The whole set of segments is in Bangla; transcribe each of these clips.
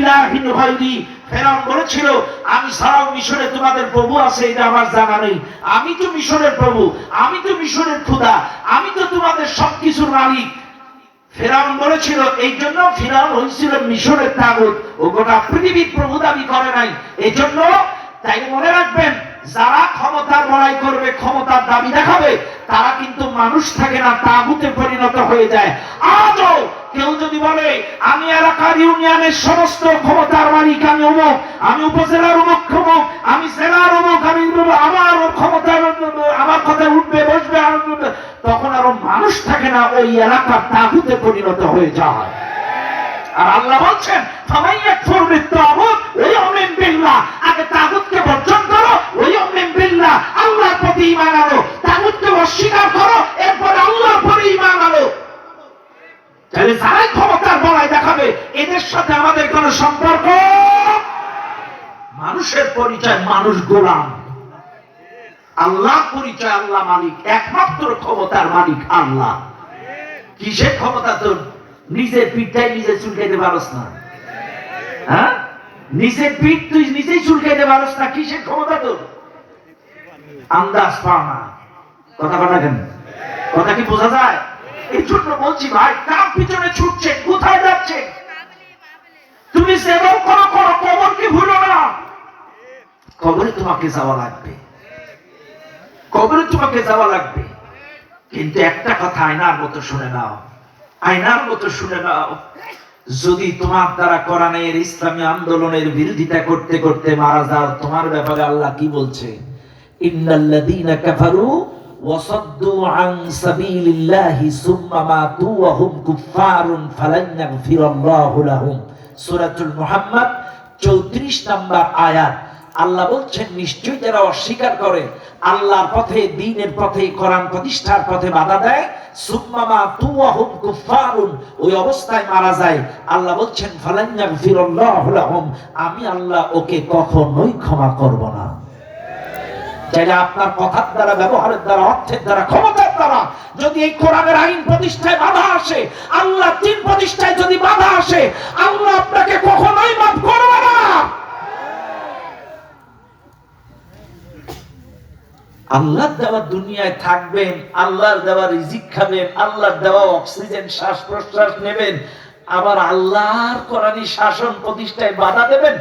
ইলাহিন গায়রি ফেরাউন বলেছিল, আমি ছাড়াও মিশরে তোমাদের প্রভু আছে, এটা আমার জানা নেই। আমি তো মিশরের প্রভু, আমি তো মিশরের আমি তো তোমাদের সবকিছুর মালিক। ফেরাউন বলেছিল, এই জন্য ফেরাউন হয়েছিল মিশরের ও গোটা পৃথিবীর প্রভু দাবি করে নাই। এই জন্য তাই মনে রাখবেন, যারা ক্ষমতার লড়াই করবে, ক্ষমতার দাবি দেখাবে, তারা কিন্তু মানুষ থাকে না, তাগুতে পরিণত হয়ে যায়। বলে আমি এলাকার ইউনিয়নের সমস্ত ক্ষমতার মালিক, আমি অমুক, আমি উপজেলার অমুক অমুক আমি জেলার অমুক, আমি আমার ক্ষমতা আমার কথায় উঠবে, বসবে তখন আরও মানুষ থাকে না, ওই এলাকার তাগুতে পরিণত হয়ে যায়। আর আল্লাহ বলছেন ফামাইয়া ফুরবি তাগুত ওই অমিন বিল্লাহ। আগে তাগুতকে বর্জন করো, ওই অমিন বিল্লাহ, আল্লাহর প্রতি ঈমান আনো। তাগুতকে অস্বীকার করো, এরপর আল্লাহর পরে ঈমান আনো। তাহলে যারাই ক্ষমতার দেখাবে এদের সাথে আমাদের কোনো সম্পর্ক? মানুষের পরিচয় মানুষ গোলাম। আল্লাহ পরিচয়, আল্লাহ মালিক, একমাত্র ক্ষমতার মালিক আল্লাহ। কিসের ক্ষমতা তোর? নিজের পিঠটাই নিজে চুলকাইতে পারস না। হ্যাঁ? নিজের পিঠ তুই নিজেই চুলকাইতে পারস না, কিসের ক্ষমতা তোর? আন্দাজ পাও না। কথা কথা কথা কি বোঝা যায়? বলছি ভাই কার পিছনে ছুটছে কোথায় যাচ্ছে তুমি করো করো ভুলো না? কবরে তোমাকে যাওয়া লাগবে। কবরে তোমাকে যাওয়া লাগবে। কিন্তু একটা কথা আয়নার মতো শুনে নাও। আয়নার মতো শুনে নাও। যদি তোমার দ্বারা কোরআনের ইসলামী আন্দোলনের বিরোধিতা করতে করতে মারা যাও, তোমার ব্যাপারে আল্লাহ কি বলছে? ইন্নাল্লাযীনা কাফারু মাতু ওয়া হুম কুফফারুন ফালান ইয়াগফিরাল্লাহু লাহুম সূরাতুল মুহাম্মদ 34 নম্বর আয়াত। আল্লাহ বলছেন, নিশ্চয়ই যারা অস্বীকার করে, আল্লাহর পথে, দিনের পথে, কোরআন প্রতিষ্ঠার পথে বাধা দেয় সুম্মামা তুয়াহুম কুফারুন ওই অবস্থায় মারা যায়। আল্লাহ বলছেন ফালান্নাগ ফিরাল্লাহু লাহুম, আমি আল্লাহ ওকে কখনোই ক্ষমা করব না। চাইলে আপনার কথার দ্বারা, ব্যবহারের দ্বারা, অর্থের দ্বারা, ক্ষমতার দ্বারা যদি এই কোরআনের আইন প্রতিষ্ঠায় বাধা আসে, আল্লাহ দিন প্রতিষ্ঠায় যদি বাধা আসে আল্লাহ আপনাকে কখনোই মাফ করবে না। আল্লাহর দেওয়া দুনিয়ায় থাকবেন, আল্লাহর দেওয়া রিজিক খাবেন, আল্লাহর দেওয়া অক্সিজেন শ্বাস প্রশ্বাস নেবেন, আবার আল্লাহর কোরআনী শাসন প্রতিষ্ঠায় বাধা দেবেন।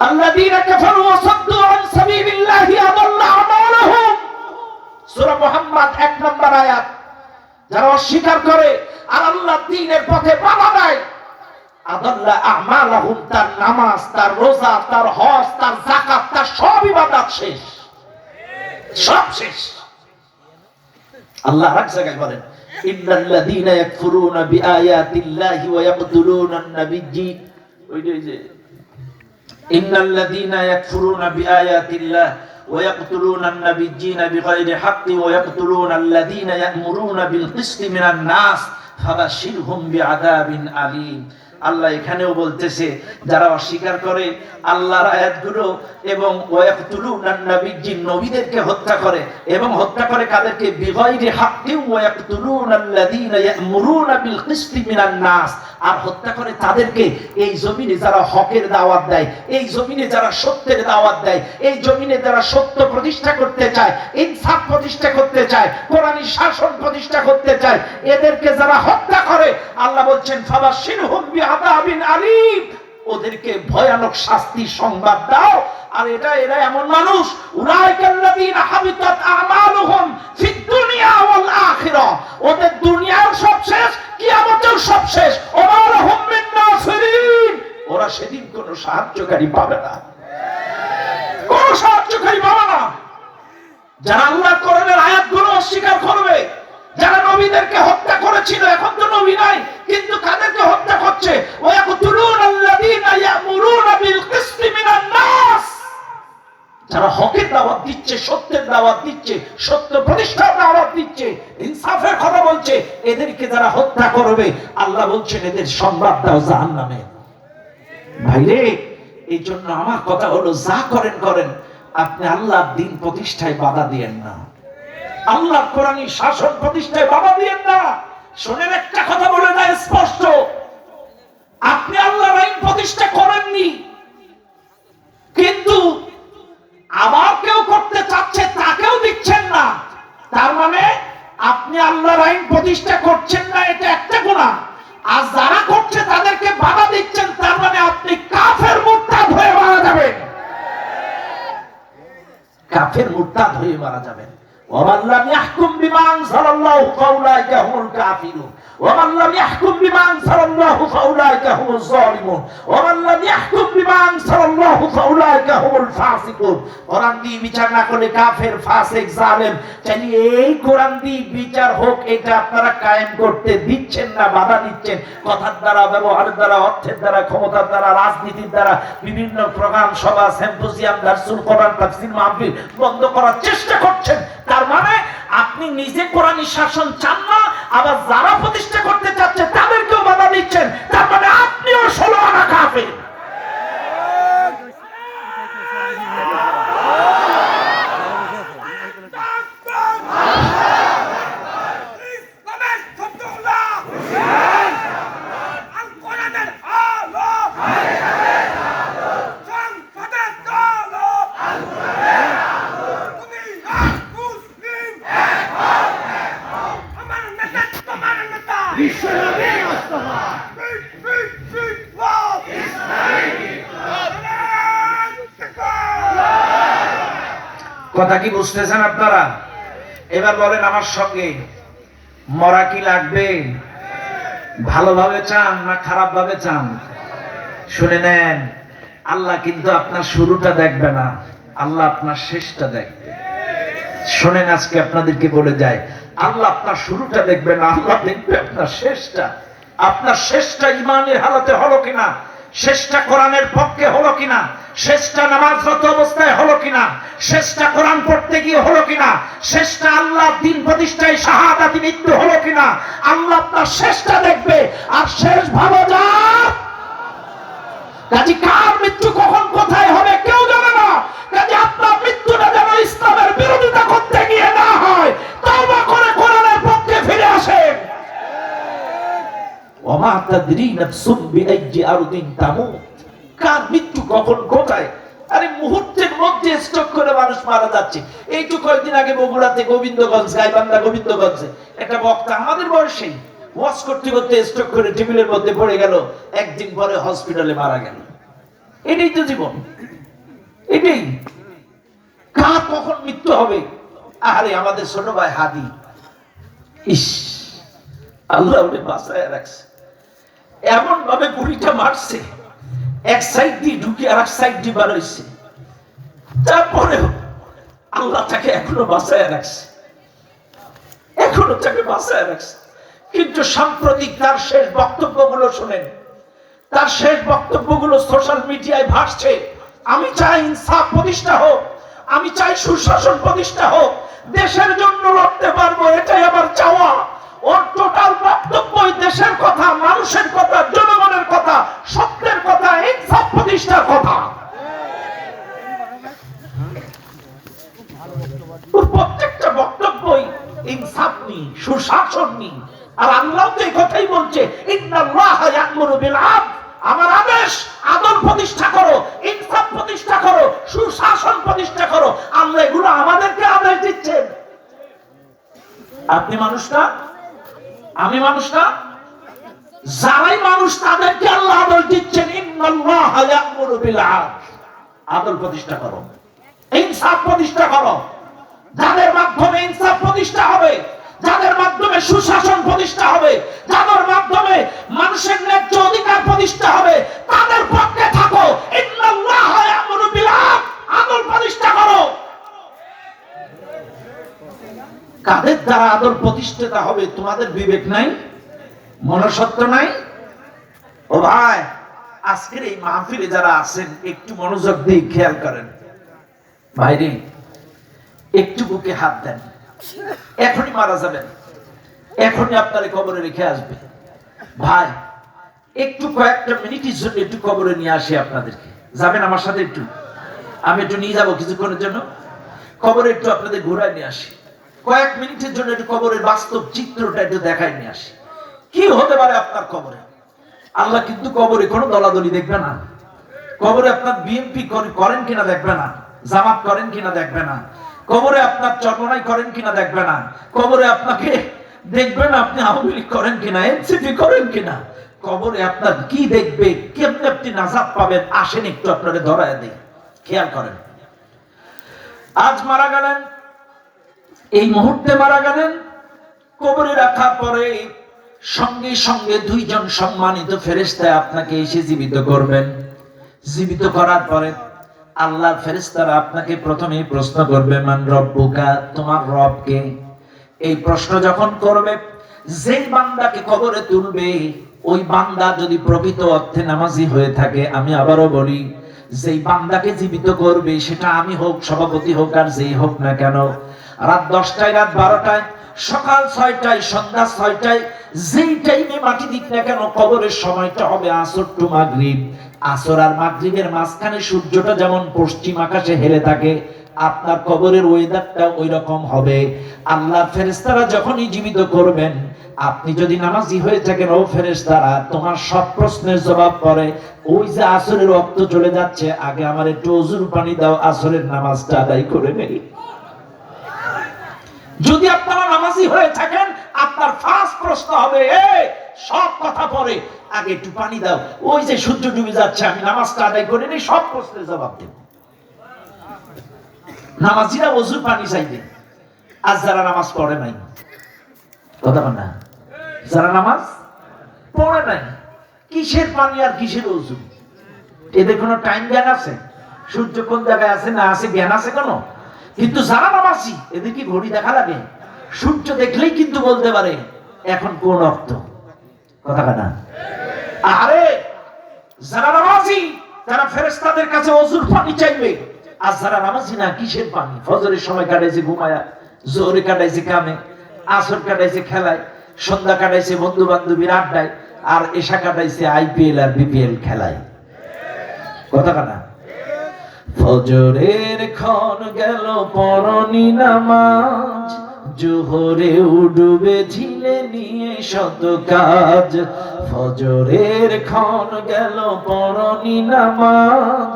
الذين كفروا وصدوا عن سبيل الله أضل أعمالهم সূরা মুহাম্মদ 1 নম্বর আয়াত যারা অস্বীকার করে আর আল্লাহ দ্বীনের পথে বাধা দেয় আদাল্লা আমালাহুম তার নামাজ তার রোজা তার হজ তার যাকাত তার সব ইবাদত শেষ সব শেষ আল্লাহ এক জায়গায় বলেন ইন্নাল্লাযীনা ইয়াকফুরুনা বিআয়াতিল্লাহি ওয়া ইয়াকতুলুনা আন-নাবিয়্যি ওই যে- ওই যে ইন্নাল্লাযীনা ইয়াকফুরুনা বিআয়াতিল্লাহ ويقتلون النبيين بغير حق ويقتلون الذين يأمرون بالقسط من الناس ফাবাশিরহুম বিআযাবিন আলীম আল্লাহ এখানেও বলতেছে যারা অস্বীকার করে আল্লাহর আয়াতগুলো এবং ওয়ায়াকতুলুনান নাবিয়্যিন নবীদেরকে হত্যা করে এবং হত্যা করে কাদেরকে বিগাইরি হাক্কিন ওয়ায়াকতুলুনাল্লাযীনা ইয়া'মুরুনা বিল কিসতি মিনান নাস আর হত্যা করে তাদেরকে এই জমিনে যারা হকের দাওয়াত দেয়, এই জমিনে যারা সত্যের দাওয়াত দেয়, এই জমিনে যারা সত্য প্রতিষ্ঠা করতে চায়, ইনসাফ প্রতিষ্ঠা করতে চায়, কোরআনী শাসন প্রতিষ্ঠা করতে চায়, এদেরকে যারা হত্যা করে, আল্লাহ বলছেন ফাবাশিরহুম বিআযাবিন আলীম। ওদেরকে ভয়ানক শাস্তি সংবাদ দাও। আর এটা, এরা এমন মানুষ। উলাইকাল্লাযীনা ওদের দুনিয়ার সব শেষ, কিয়ামতের সব শেষ। ওমালহুম মিন নাসিরিন। ওরা সেদিন কোনো সাহায্যকারী পাবে না। কোনো সাহায্যকারী পাবে না। যারা আল্লাহ কোরআনের আয়াতগুলো অস্বীকার করবে যারা নবীদেরকে হত্যা করেছিল, এখন তো নবী নাই, কিন্তু কাদেরকে হত্যা করছে? যারা হকের দাওয়াত দিচ্ছে, সত্যের দাওয়াত দিচ্ছে, সত্য প্রতিষ্ঠার দাওয়াত দিচ্ছে, ইনসাফের কথা বলছে, এদেরকে যারা হত্যা করবে, আল্লাহ বলছেন, এদের সংবাদ দাও জাহান্নামে। ভাইরে এই জন্য আমার কথা হলো, যা করেন করেন। আপনি আল্লাহর দিন প্রতিষ্ঠায় বাধা দিয়েন না। আল্লাহ কোরআন শাসন প্রতিষ্ঠায় বাবা দিয়েন না। শোনেন, একটা কথা বলে না স্পষ্ট। আপনি আল্লাহ আইন প্রতিষ্ঠা করেননি। কিন্তু আবার কেউ করতে চাচ্ছে, তাকেও দিচ্ছেন না। তার মানে আপনি আল্লাহর আইন প্রতিষ্ঠা করছেন না, এটা একটা গুণা আর যারা করছে, তাদেরকে বাধা দিচ্ছেন, তার মানে আপনি কাফের মুরতাদ হয়ে মারা যাবেন। কাফের মুরতাদ হয়ে মারা যাবেন। ومن لم يحكم بما انزل الله فاولئك هم الكافرون ومن لم يحكم بما انزل الله فاولئك هم الظالمون ومن لم يحكم بما انزل الله উলাইকা ফাসিকুন। কোরআন দিয়ে বিচার না করলে কাফের, ফাসিক, জালেম। চাইলে এই কোরআন দিয়ে বিচার হোক, এটা আপনারা কায়েম করতে দিচ্ছেন না, বাধা দিচ্ছেন। কথার দ্বারা, ব্যবহারের দ্বারা, অর্থের দ্বারা, ক্ষমতার দ্বারা, রাজনীতির দ্বারা, বিভিন্ন প্রোগ্রাম সভা সেম্পোজিয়াম দার্সুল কোরআন, তাফসির, মাহফিল বন্ধ করার চেষ্টা করছেন। তার মানে আপনি নিজে কোরআনী শাসন চান না, আবার যারা প্রতিষ্ঠা করতে চাচ্ছে, তাদেরকেও বাধা দিচ্ছেন। কথা কি বুঝতেছেন আপনারা? এবার বলেন আমার সঙ্গে, মরা কি লাগবে? ভালোভাবে চান না খারাপ ভাবে চান? শুনে নেন, আল্লাহ কিন্তু আপনার শুরুটা দেখবে না, আল্লাহ আপনার শেষটা দেখবে। শোনেন আজকে আপনাদেরকে বলে যায় আল্লাহ আপনার শুরুটা দেখবে না, আল্লাহ দেখবে আপনার শেষটা। আপনার শেষটা ইমানের হালতে হলো কিনা? শেষটা কোরআনের পক্ষে হলো কিনা? শেষটা নামাজরত অবস্থায় হলো কিনা? শেষটা কোরআন পড়তে গিয়ে হলো কিনা? শেষটা আল্লাহ দিন প্রতিষ্ঠায় শাহাদাতি, মৃত্যু হলো কিনা? আল্লাহ আপনার শেষটা দেখবে, আর শেষ ভালো যা কাজে কার মৃত্যু কখন, কোথায় হবে কেউ জানে না। কাজে আপনার মৃত্যুটা যেন ইসলামের বিরোধিতা করতে গিয়ে না হয়। তওবা করে কোরআনের পক্ষে ফিরে আসেন। ওমা তাদরি নাফসুম বিআইয়ি আরদিন তামুত। কখন কোথায়? আরে মুহূর্তের মধ্যে স্ট্রোক করে মানুষ মারা যাচ্ছে। এই তো কয়েকদিন আগে বগুড়াতে গোবিন্দগঞ্জ, গাইবান্ধা গোবিন্দগঞ্জে একটা বক্তা আমাদের বয়সেই ওয়াশ করতে করতে স্ট্রোক করে টেবিলের মধ্যে পড়ে গেল, একদিন পরে হসপিটালে মারা গেল। এটাই তো জীবন। এটাই। কার কখন মৃত্যু হবে? আরে আমাদের ছোট ভাই হাদি। ইস, আল্লাহ বাঁচায় রাখছে। এমন ভাবে গুলিটা মারছে। এক সাইড দিয়ে ঢুকে আর এক সাইড দিয়ে বার হয়েছে। তারপরেও আল্লাহ তাকে এখনও বাঁচায় রাখছে। এখনও তাকে বাঁচায় রাখছে। কিন্তু সাম্প্রতিক তার শেষ বক্তব্যগুলো শোনেন। তার শেষ বক্তব্যগুলো সোশ্যাল মিডিয়ায় ভাসছে। আমি চাই ইনসাফ প্রতিষ্ঠা হোক। আমি চাই সুশাসন প্রতিষ্ঠা হোক। দেশের জন্য লড়তে পারব, এটাই আমার চাওয়া। ওর টোটাল দেশের কথা, মানুষের কথা, জনগণের কথা সত্যের কথা ইনসাফ প্রতিষ্ঠার কথা। প্রত্যেকটা বক্তব্যই ইনসাফ নি সুশাসন নি আর আল্লাহ তো এই কথাই বলছে, ইন্নাল্লাহ ইয়া'মুরু বিল আদল। আমার আদেশ, আদল প্রতিষ্ঠা করো, ইনসাফ প্রতিষ্ঠা করো, সুশাসন প্রতিষ্ঠা করো। আল্লাহ এগুলো আমাদেরকে আদেশ দিচ্ছেন। আপনি মানুষ না? আমি মানুষ না? যারাই মানুষ তাদেরকে আল্লাহ আদল দিচ্ছেন আদল প্রতিষ্ঠা করো। ইনসাফ প্রতিষ্ঠা করো। যাদের মাধ্যমে ইনসাফ প্রতিষ্ঠা হবে, যাদের মাধ্যমে সুশাসন প্রতিষ্ঠা হবে, যাদের মাধ্যমে মানুষের ন্যায্য অধিকার প্রতিষ্ঠা হবে, তাদের পক্ষে থাকো। আদল প্রতিষ্ঠা করো। কাদের দ্বারা আদর প্রতিষ্ঠিত হবে তোমাদের বিবেক নাই? মনসত্ব নাই? ও ভাই, আজকের এই মাহফিলে যারা আছেন, একটু মনোযোগ দিয়ে খেয়াল করেন। ভাইরে, একটু বুকে হাত দেন। এখনই মারা যাবেন। এখনই আপনার কবরে রেখে আসবে। ভাই, একটু কয়েকটা মিনিটের জন্য একটু কবরে নিয়ে আসি আপনাদেরকে। যাবেন আমার সাথে একটু? আমি একটু নিয়ে যাব কিছুক্ষণের জন্য। কবরে একটু আপনাদের ঘোরায় নিয়ে আসি। কয়েক মিনিটের জন্য একটু কবরের বাস্তব চিত্রটা একটু দেখায় নিয়ে আসি। কি হতে পারে আপনার কবরে? আল্লাহ কিন্তু কবরে কোনো দলাদলি দেখবে না। কবরে আপনার বিএনপি করেন কিনা দেখবে না। জামাত করেন কিনা দেখবে না। কবরে আপনার চর্মনাই করেন কিনা দেখবে না। কবরে আপনাকে দেখবেন আপনি আওয়ামী লীগ করেন কিনা, এনসিপি করেন কিনা। কবরে আপনার কি দেখবে, কেমনে আপনি নাজাত পাবেন, আসেন একটু আপনাকে ধরায় দিই। খেয়াল করেন। আজ মারা গেলেন এই মুহূর্তে মারা গেলেন। কবরে রাখার পরে সঙ্গে সঙ্গে দুইজন সম্মানিত ফেরেস্তায় আপনাকে এসে জীবিত করবেন। জীবিত করার পরে আল্লাহর ফেরেস্তারা আপনাকে প্রথমেই প্রশ্ন করবে, মান রব্বুকা? তোমার রবকে। এই প্রশ্ন যখন করবে, যেই বান্দাকে কবরে তুলবে, ওই বান্দা যদি প্রকৃত অর্থে নামাজি হয়ে থাকে, আমি আবারও বলি, যেই বান্দাকে জীবিত করবে, সেটা আমি হোক, সভাপতি হোক আর যেই হোক না কেন রাত দশটায়, রাত বারোটায়, সকাল ছয়টায়, সন্ধ্যা ছয়টায়, যেই টাইমে মাটি দিক না কেন, কবরের সময়টা হবে আসর টু মাগরিব। আসর আর মাগরিবের মাঝখানে সূর্যটা যেমন পশ্চিম আকাশে হেলে থাকে, আপনার কবরের ওয়েদারটা ওই রকম হবে। আল্লাহর ফেরেশতারা যখনই জীবিত করবেন, আপনি যদি নামাজি হয়ে থাকেন, ও ফেরেশতারা, তোমার সব প্রশ্নের জবাব পরে, ওই যে আসরের রক্ত চলে যাচ্ছে, আগে আমার একটু অজুর পানি দাও, আসরের নামাজটা আদায় করে নেই। যদি আপনারা নামাজি হয়ে থাকেন, আপনার ফার্স্ট প্রশ্ন হবে সব কথা পরে, আগে একটু পানি দাও। ওই যে সূর্য ডুবে যাচ্ছে, আমি নামাজটা আদায় করে নেই, সব প্রশ্নের জবাব দেব। নামাজিরা অজুর পানি চাইবে। আর যারা নামাজ পড়ে নাই, কথা না। যারা নামাজ পড়ে নাই, কিসের পানি আর কিসের অজু? এদের কোনো টাইম জ্ঞান আছে? সূর্য কোন জায়গায় আছে, না আছে, জ্ঞান আছে কোনো? কিন্তু যারা নামাজি এদের কি ঘড়ি দেখা লাগে। সূর্য দেখলেই কিন্তু বলতে পারে, এখন কোন অর্থ? কথা না? আরে, যারা নামাজি তারা ফেরেস্তাদের কাছে অজুর পানি চাইবে। আর যারা নামাজি না, কিসের পানি? ফজরের সময় কাটাইছে ঘুমায়া জোরে কাটাইছে কামে, আসর কাটাইছে খেলায়, সন্ধ্যা কাটাইছে বন্ধু বান্ধবীর আড্ডায়, আর এসা কাটাইছে আইপিএল আর বিপিএল খেলায়। কথা কানা ফজরের ক্ষণ গেল পরনি নামাজ। জোহরে উডুবে ঝিলে নিয়ে শত কাজ। ফজরের ক্ষণ গেল পরনি নামাজ।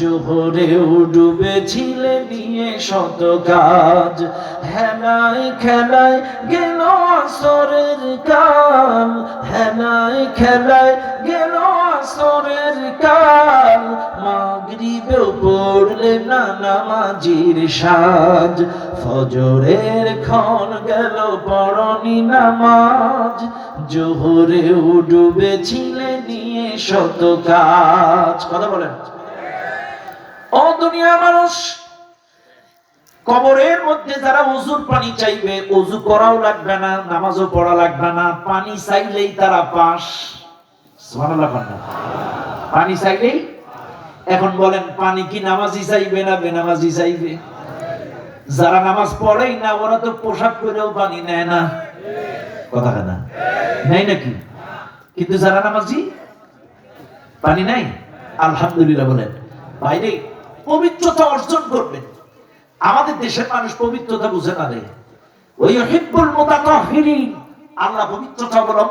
জোহরে উডুবে ঝিলে নিয়ে শত কাজ। হেলায় খেলায় গেল আসরের কাল। হেলায় খেলায় গেল আসরের কাল মাগরিবেও পড়লে না নামাজির সাজ। ফজরের ক্ষণ গেল পরনি নামাজ। জোহরে উডুবে ছিলে নিয়ে শত কাজ। কথা বলেন। ও দুনিয়া মানুষ, কবরের মধ্যে যারা অজুর পানি চাইবে অজু করাও লাগবে না, নামাজও পড়া লাগবে না, পানি চাইলেই তারা পাস। পানি এখন বলেন, পানি কি নামাজি চাইবে না বেনামাজি চাইবে? যারা নামাজ পড়েই না, ওরা তো পোশাক পানি নেয় না। কথা নেই নাকি? কিন্তু যারা নামাজি, পানি নাই আলহামদুলিল্লাহ বলেন। বাইরে পবিত্রতা অর্জন করবেন আমাদের দেশের মানুষ পবিত্রতা বুঝে না রে। ওই হিব্বুল মুতাতাহিরিন আল্লাহ পবিত্রতা অবলম্বন